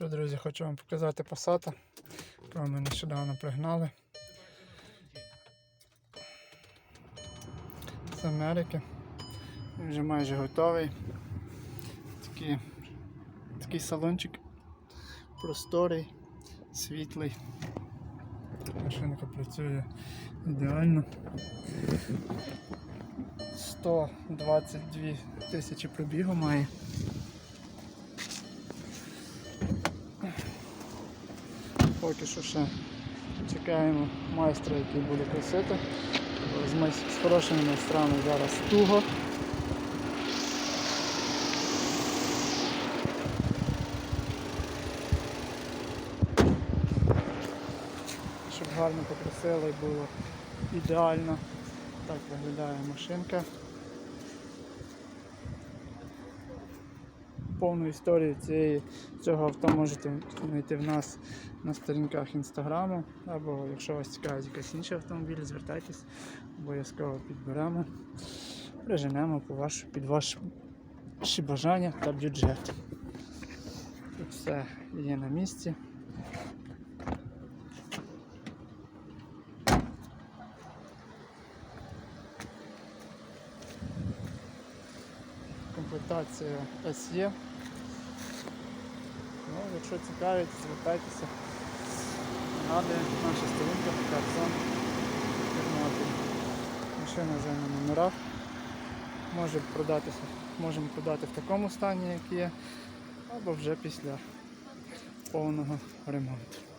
Що, друзі, хочу вам показати Passat, якого ми нещодавно пригнали. З Америки. Він вже майже готовий. Такий, такий салончик просторий, світлий. Машинка працює ідеально. 122 тисячі пробігу має. Поки що ще чекаємо майстра, який буде красити. З, хорошими майстрами зараз туго. Щоб гарно покрасило і було ідеально. Так виглядає машинка. Повну історію цієї, цього авто можете знайти в нас на сторінках інстаграму, або якщо вас цікавить якийсь інший автомобіль, звертайтесь, обов'язково підберемо, приженемо по ваш, під ваші бажання та бюджет. Тут все є на місці. Комплектація SE. Ну, якщо цікавить, звертайтеся. Нагадую, наша сторінка Карзон Тернопіль. Машина вже на номерах. Може продатися, можемо продати в такому стані, як є, або вже після повного ремонту.